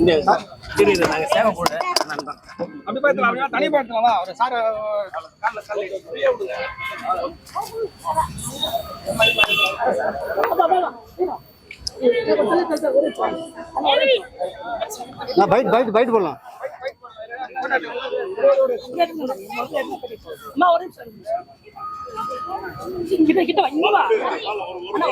இந்த சரி இது நாங்கள் சேவை தான். அப்படி பார்த்துலாம் அப்படின்னா தனி பார்த்துலாம் ஒரு சார் காலில் காலில் ஃப்ரீயாக விடுங்க. நான் பைட் பைட் பைட் போடலாம். அம்மா ஒரு நிமிஷம் கிட்ட கிட்ட வா இங்க வா. அண்ணா,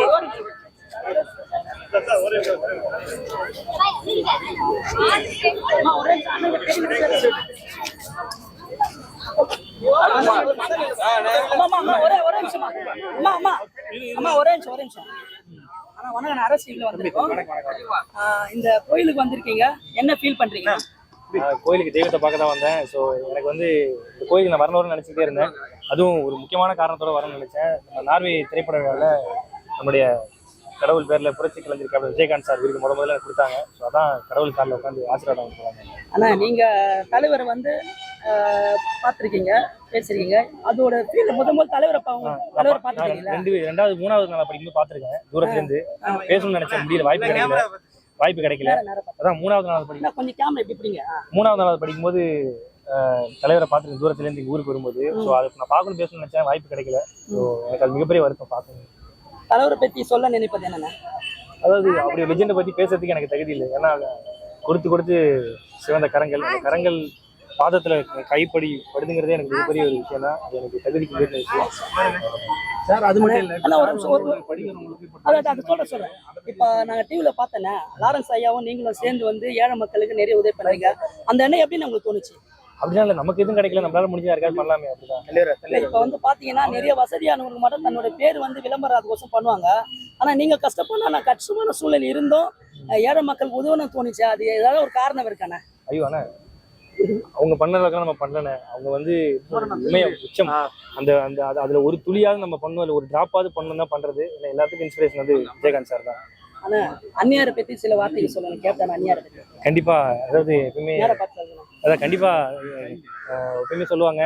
ஒரே ஒரே நிமிஷமா அம்மா அம்மா அம்மா ஒரே நிமிஷம் ஒரே நிமிஷம் வணக்கம் வந்திருக்கோம் இந்த கோயிலுக்கு வந்திருக்கீங்க என்ன ஃபீல் பண்றீங்க கோயிலுக்கு தெய்வத்தை பார்க்க தான் வந்தேன். ஸோ எனக்கு வந்து இந்த கோயிலுக்கு நான் வரணும்னு நினச்சிக்கிட்டே இருந்தேன். அதுவும் ஒரு முக்கியமான காரணத்தோட வரணும்னு நினச்சேன். நம்ம நார்வே திரைப்பட விழாவில் நம்முடைய கடவுள் பேரில் புரட்சி கலைஞர் கேப்டன் விஜயகாந்த் சார் விருது முத முதல்ல கொடுத்தாங்க. ஸோ அதான் கடவுள் காலில் உட்காந்து ஆசீர்வாதம் பண்ணுவாங்க அண்ணா நீங்க தலைவரை வந்து ஆஹ், பார்த்திருக்கீங்க பேசிருக்கீங்க. அதோட ஃபீல் முத முதல் தலைவரை தலைவரை பார்த்துருக்கீங்களா? ரெண்டு ரெண்டாவது மூணாவது நாள் படிக்கும்போது பார்த்துருக்கேன். தூரத்துலேருந்து. பேசணும்னு நினச்சேன் முடியல வாய்ப்பு கிடைக்கல. வாய்ப்பு கிடைக்கல. அதான் மூணாவது நாள் படிக்கும். அண்ணா, கொஞ்சம் கேமரா எப்படி பிடிங்க? மூணாவது நாள் படிக்கும்போது தலைவரை பார்த்துட்டு தூரத்துலேருந்து இங்கே ஊருக்கு வரும்போது ஸோ அதுக்கு நான் பார்க்கணும் பேசணும்னு நினச்சேன் வாய்ப்பு கிடைக்கல. ஸோ எனக்கு அது மிகப்பெரிய வருத்தம் பார்க்கணும். தலைவரை பத்தி சொல்ல நினைப்பது என்னன்னா? அதாவது அப்படி லெஜெண்டை பத்தி பேசுறதுக்கு எனக்கு தகுதி இல்லை. ஏன்னா கொடுத்து கொடுத்து சிவந்த கரங்கள் அந்த கரங்கள் பாதத்துல கைப்படி படுதுங்கிறதே எனக்கு மிகப்பெரிய ஒரு விஷயம் தான். அது எனக்கு தகுதிக்கு விஷயம். சார் அது மட்டும் இல்லை அது சொல்ற சொல்றேன். இப்ப நாங்க டிவில பார்த்தேனே லாரன்ஸ் ஐயாவும் நீங்களும் சேர்ந்து வந்து ஏழை மக்களுக்கு நிறைய உதவி பண்றீங்க அந்த எண்ணம் எப்படின்னு உங்களுக்கு தோணுச்சு? அப்படிலாம் இல்லை நமக்கு எதுவும் கிடைக்கல நம்மளால முடிஞ்சா யாருக்காவது பண்ணலாமே அப்படிதான். இப்ப வந்து பாத்தீங்கன்னா நிறைய வசதியானவங்களுக்கு மட்டும் தன்னோட பேர் வந்து விளம்பரம் அதுக்கோசம் பண்ணுவாங்க. ஆனா நீங்க கஷ்டப்பட நான் கஷ்டமான சூழல் இருந்தும். ஏழை மக்களுக்கு உதவணும் தோணுச்சு. அது ஏதாவது ஒரு காரணம் இருக்கானே? ஐயோ அண்ணா. அவங்க பண்ணதுக்கெல்லாம் நம்ம பண்ணல. அவங்க வந்து உண்மைய உச்சம். அந்த அந்த அது- அதுல ஒரு துளியாவது நம்ம பண்ணணும். இல்லை ஒரு டிராப்பாவது பண்ணணும் தான் பண்றது. எல்லாத்துக்கும் இன்ஸ்பிரேஷன் வந்து விஜயகாந்த் சார் தான். ஆனா அந்நியாரை பத்தி சில வார்த்தைகள் சொல்லுங்க கேப்டன் அந்நியாரை பத்தி. கண்டிப்பா. அதாவது எப்பவுமே. அதான் கண்டிப்பா அஹ், எப்பயுமே சொல்லுவாங்க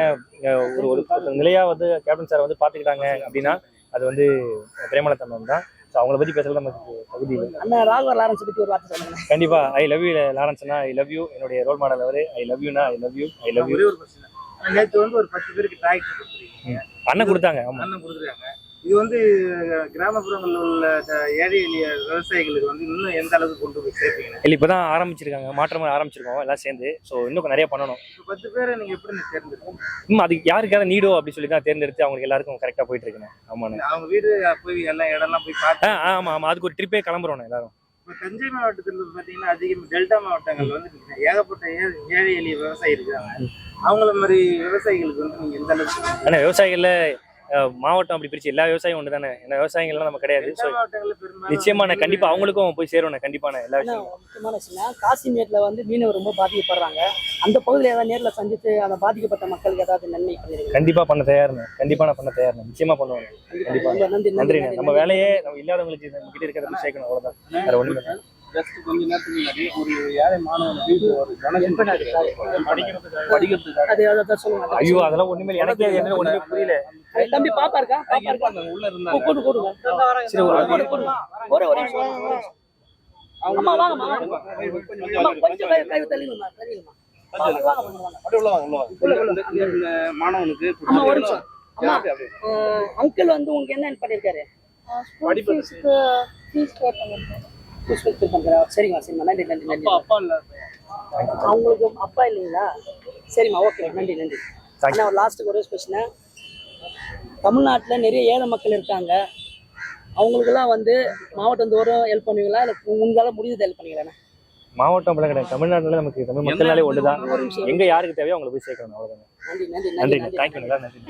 ஒரு ஒரு ஒரு நிலையா வந்து கேப்டன் சார் வந்து பாத்துக்கிட்டாங்க அப்படின்னா அது வந்து பிரேமலதா மேம் தான். ஸோ அவங்கள பத்தி பேசுறது நமக்கு தகுதி இல்லை. ராகவ லாரன்ஸ் பத்தி ஒரு வார்த்தை சொல்லுங்க. கண்டிப்பா ஐ லவ் யூ லாரன்ஸ்னா ஐ லவ் யூ என்னுடைய ரோல் மாடல் அவரு. I love யூனா I love you I love you நேற்று வந்து ஒரு பத்து பேருக்கு டிராக்டர் அண்ணன் கொடுத்தாங்க ஆமா. அண்ணன் கொடுத்துருக்காங்க. இது வந்து கிராமப்புறங்களில் உள்ள ஏழை எளிய விவசாயிகளுக்கு வந்து இன்னும் எந்த அளவுக்கு கொண்டு போய் சேர்ப்பீங்க? இல்லை இப்பதான் ஆரம்பிச்சிருக்காங்க. மாற்றம் ஆரம்பிச்சிருக்கோம் எல்லாம் சேர்ந்து. ஸோ இன்னும் நிறைய பண்ணணும். இப்போ பத்து பேரை நீங்க எப்படி தேர்ந்தெடுக்கணும் இன்னும் அதுக்கு யாருக்காவது நீடோ அப்படி சொல்லி தான் தேர்ந்தெடுத்து அவங்களுக்கு எல்லாருக்கும் கரெக்டாக போயிட்டு இருக்குங்க. ஆமாண்ணே. அவங்க வீடு போய் எல்லாம் இடம்லாம் போய் பார்த்து ஆ ஆமா ஆமா. அதுக்கு ஒரு ட்ரிப்பே கிளம்புறோம் எல்லாரும். இப்போ தஞ்சை மாவட்டத்தில் பார்த்தீங்கன்னா அதிகம் டெல்டா மாவட்டங்கள் வந்து ஏகப்பட்ட ஏ- ஏழை எளிய விவசாயி இருக்காங்க. அவங்கள மாதிரி விவசாயிகளுக்கு வந்து நீங்க எந்த அளவுக்கு ஆனால் விவசாயிகள்ல மாவட்டம் அப்படி பிரிச்சு எல்லா விவசாயம் ஒன்று தானே ஏன்னா விவசாயிகள்லாம் நம்ம கிடையாது. ஸோ நிச்சயமா நான் கண்டிப்பா அவங்களுக்கும் போய் சேரணும் கண்டிப்பான எல்லா அண்ணா, விஷயமும் முக்கியமான விஷயம் காசிமேட்ல வந்து மீனவர் ரொம்ப பாதிக்கப்படுறாங்க. அந்த பகுதியில் ஏதாவது நேர்ல சந்தித்து அந்த பாதிக்கப்பட்ட மக்களுக்கு ஏதாவது நன்மை கண்டிப்பா பண்ண தயாருண்ணே. கண்டிப்பா நான் பண்ண தயாருண்ணே. நிச்சயமா பண்ணுவேன் கண்டிப்பா. நன்றி நம்ம வேலையே நம்ம இல்லாதவங்களுக்கு நம்ம கிட்ட இருக்கிறத சேர்க்கணும். அவ்வளவுதான். வேற ஒண்ணுமே. ஜஸ்ட் கொஞ்ச நேரத்துக்கு முன்னாடி ஒரு ஏழை மாணவனுக்கு ஒரு டொனேஷன் படிக்கிறதுக்காக. படிக்கிறதுக்காக. அது அதை சொல்லுங்க ஐயோ அதெல்லாம் ஒண்ணுமே இல்லை. எனக்கே என்ன ஒண்ணுமே புரியல. தம்பி பாப்பா இருக்கா? பாப்பா இருக்கா? இருப்பாங்க, உள்ள கூ- இருந்தாங்க கூடு கூடுங்க சரி ஒரு ஒரு ஒரு. அம்மா வாங்கம்மா கொஞ்சம் கை தள்ளிங்கம்மா தள்ளிங்கம்மா மாணவனுக்கு. அங்கிள் வந்து உங்களுக்கு என்ன பண்ணிருக்காரு படிப்பு ஃபீஸ் பே பண்றா. சரிம்மா சரிம்மா. நன்றி நன்றி நன்றி. அப்பா அப்பா இல்ல. அவங்களுக்கு அப்பா இல்லைங்களா? சரிம்மா ஓகே நன்றி நன்றி. அண்ணா ஒரு லாஸ்ட்டுக்கு ஒரே கொஸ்டின் தமிழ்நாட்டில் நிறைய ஏழை மக்கள் இருக்காங்க. அவங்களுக்கெல்லாம் வந்து மாவட்டம் தோறும் ஹெல்ப் பண்ணுவீங்களா? இல்லை உங்களால் முடிஞ்சது ஹெல்ப் பண்ணுவீங்களா மாவட்டம் அப்படி கிடையாது. தமிழ்நாட்டுல நமக்கு தமிழ் மக்கள்னாலே ஒண்ணுதான். எங்க யாருக்கு தேவையோ அவங்களை போய் சேர்க்கணும் அவ்வளவுதான். நன்றி நன்றி. நன்றி நன்றி.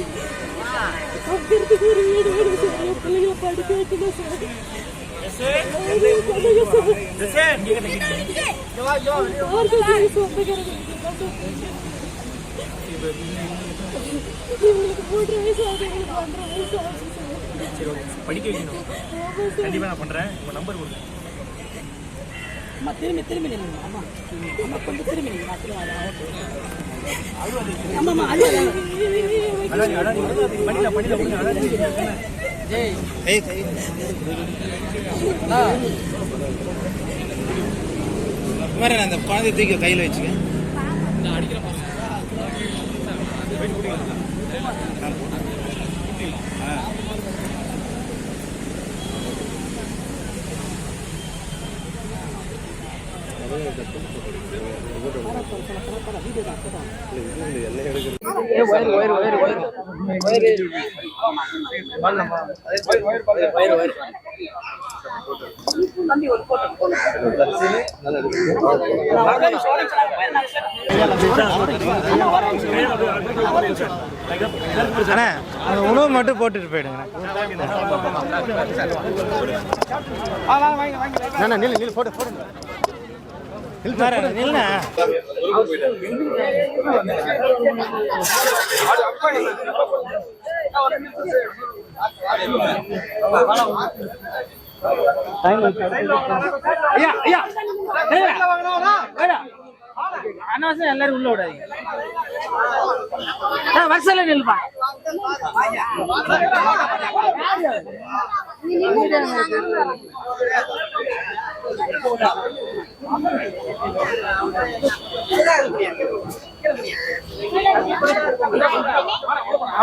என்ன தேங்க்யூ நல்லா நன்றி பிள்ளைங்களை சார் இவங்களுக்கு மூன்று வயசு ஆகுது ஒன்றரை வயசு ஆகுது சார் படிக்க வைக்கணும். கண்டிப்பா நான் பண்றேன். உங்க நம்பர் கொடுங்க. அம்மா திரும்பி திரும்பி நில்லுங்க அம்மா அம்மா கொஞ்சம் திரும்பி நில்லுங்க நான் திரும்ப வரேன். ஓகே. அம்மா அம்மா அந்த குழந்தை தூக்கி கையில் வச்சுக்க நான் ஒரே நிமிஷம், ஒரே நிமிஷம், நான் போய் நான் சொல்றேன். அண்ணா, உணவு மட்டும் போட்டுட்டு போயிடுங்க நில்லு நில்லு போட்டு போட்டு நில்லுண்ணா ஐயா ஐயா அனாவசியம் எல்லாரும் உள்ள விடாதீங்க. வருஷம் நில்லுப்பா.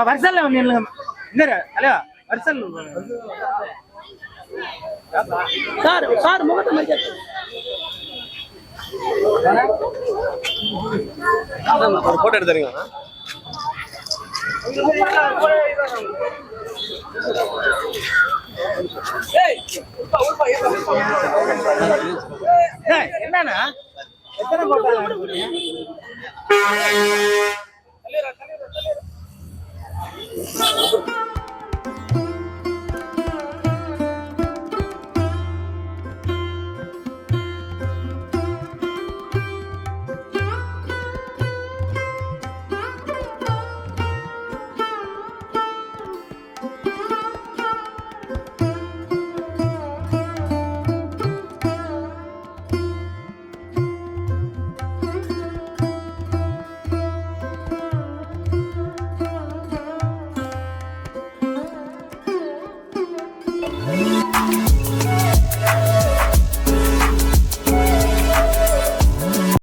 வருஷம் வந்து நில்லுங்க. இந்த தலைவா வருஷம் சார் சார் முகத்தை மறைக்க போட்டோ எடுத்துறீங்களா? என்னண்ணா? எத்தனை போட்டா